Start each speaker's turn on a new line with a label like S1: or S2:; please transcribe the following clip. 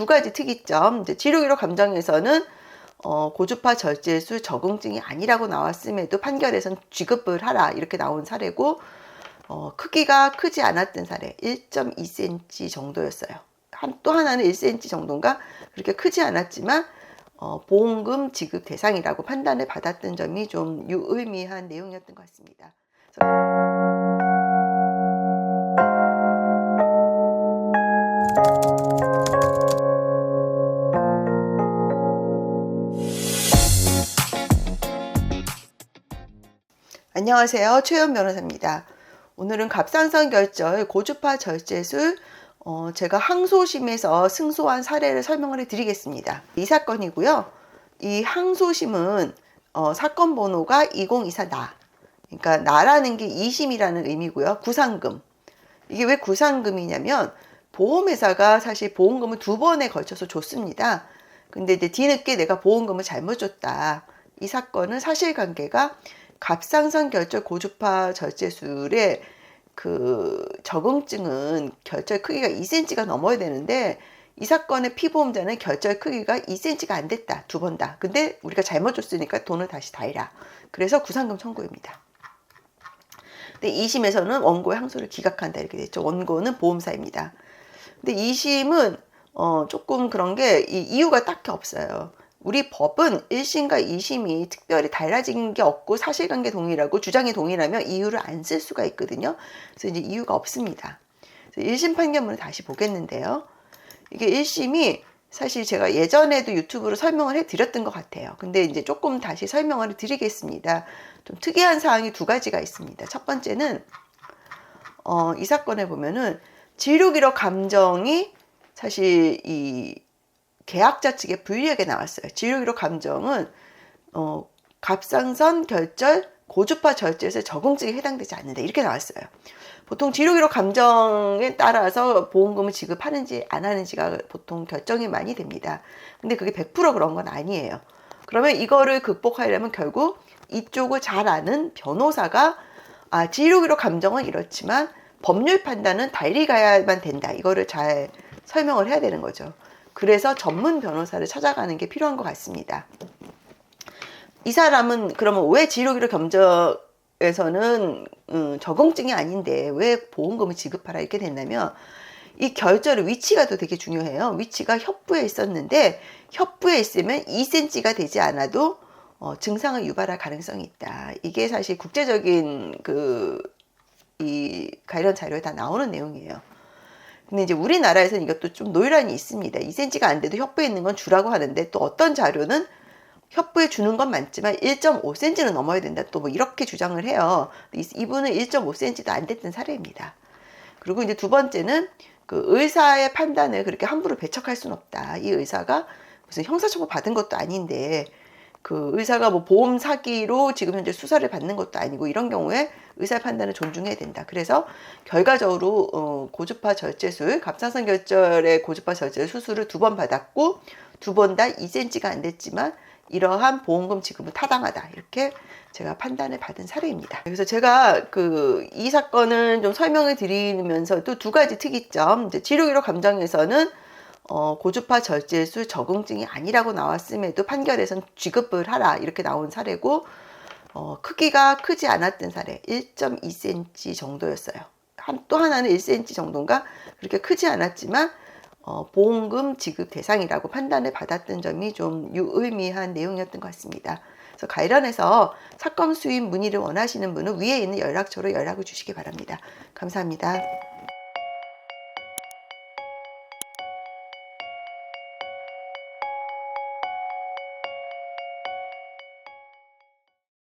S1: 두 가지 특이점. 이제 지루기로 감정에서는 어, 고주파 절제술 적응증이 아니라고 나왔음에도 판결에선 취급을 하라 이렇게 나온 사례고 어, 크기가 크지 않았던 사례 1.2cm 정도였어요. 한, 또 하나는 1cm 정도인가 그렇게 크지 않았지만 어, 보험금 지급 대상이라고 판단을 받았던 점이 좀 유의미한 내용이었던 것 같습니다. 안녕하세요. 최연 변호사입니다. 오늘은 갑상선 결절 고주파 절제술 어, 제가 항소심에서 승소한 사례를 설명을 해드리겠습니다. 이 사건이고요. 이 항소심은 어, 사건 번호가 2024 나. 그러니까 나라는 게 2심이라는 의미고요. 구상금. 이게 왜 구상금이냐면 보험회사가 사실 보험금을 두 번에 걸쳐서 줬습니다. 근데 이제 뒤늦게 내가 보험금을 잘못 줬다. 이 사건은 사실관계가 갑상선 결절 고주파 절제술의 그 적응증은 결절 크기가 2cm가 넘어야 되는데 이 사건의 피보험자는 결절 크기가 2cm가 안 됐다. 두 번 다. 근데 우리가 잘못 줬으니까 돈을 다시 다해라. 그래서 구상금 청구입니다. 근데 2심에서는 원고의 항소를 기각한다 이렇게 됐죠. 원고는 보험사입니다. 근데 2심은 어 조금 그런 게 이 이유가 딱히 없어요. 우리 법은 1심과 2심이 특별히 달라진 게 없고 사실관계 동일하고 주장이 동일하면 이유를 안 쓸 수가 있거든요. 그래서 이제 이유가 없습니다. 1심 판결문을 다시 보겠는데요. 이게 1심이 사실 제가 예전에도 유튜브로 설명을 해 드렸던 것 같아요. 근데 이제 조금 다시 설명을 드리겠습니다. 좀 특이한 사항이 두 가지가 있습니다. 첫 번째는, 어, 이 사건에 보면은 지루기록 감정이 사실 이 계약자 측에 불리하게 나왔어요. 지루기록 감정은 어, 갑상선 결절 고주파 절제에서 적응증에 해당되지 않는다 이렇게 나왔어요. 보통 지루기록 감정에 따라서 보험금을 지급하는지 안 하는지가 보통 결정이 많이 됩니다. 근데 그게 100% 그런 건 아니에요. 그러면 이거를 극복하려면 결국 이쪽을 잘 아는 변호사가 아, 지루기록 감정은 이렇지만 법률 판단은 달리 가야만 된다. 이거를 잘 설명을 해야 되는 거죠. 그래서 전문 변호사를 찾아가는 게 필요한 것 같습니다. 이 사람은 그러면 왜 지루기로 겸적에서는 음, 적응증이 아닌데 왜 보험금을 지급하라 이렇게 됐냐면 이 결절의 위치가 또 되게 중요해요. 위치가 협부에 있었는데 협부에 있으면 2cm가 되지 않아도 어, 증상을 유발할 가능성이 있다. 이게 사실 국제적인 그 이 관련 자료에 다 나오는 내용이에요. 근데 이제 우리나라에서는 이것도 좀 노이란이 있습니다. 2cm가 안 돼도 협부에 있는 건 주라고 하는데 또 어떤 자료는 협부에 주는 건 맞지만 1.5cm는 넘어야 된다. 또 뭐 이렇게 주장을 해요. 이분은 1.5cm도 안 됐던 사례입니다. 그리고 이제 두 번째는 그 의사의 판단을 그렇게 함부로 배척할 수는 없다. 이 의사가 무슨 형사처벌 받은 것도 아닌데 그 의사가 뭐 보험 사기로 지금 현재 수사를 받는 것도 아니고 이런 경우에 의사 판단을 존중해야 된다. 그래서 결과적으로 어, 고주파 절제술, 갑상선 결절의 고주파 절제 수술을 두 번 받았고 두 번 다 2cm가 안 됐지만 이러한 보험금 지급은 타당하다. 이렇게 제가 판단을 받은 사례입니다. 그래서 제가 그 이 사건은 좀 설명을 드리면서도 두 가지 특이점, 이제 치료기록 감정에서는 어, 고주파 절제술 적응증이 아니라고 나왔음에도 판결에선 취급을 하라 이렇게 나온 사례고 어, 크기가 크지 않았던 사례 1.2cm 정도였어요. 한, 또 하나는 1cm 정도인가 그렇게 크지 않았지만 어, 보험금 지급 대상이라고 판단을 받았던 점이 좀 유의미한 내용이었던 것 같습니다. 그래서 관련해서 사건 수입 문의를 원하시는 분은 위에 있는 연락처로 연락을 주시기 바랍니다. 감사합니다.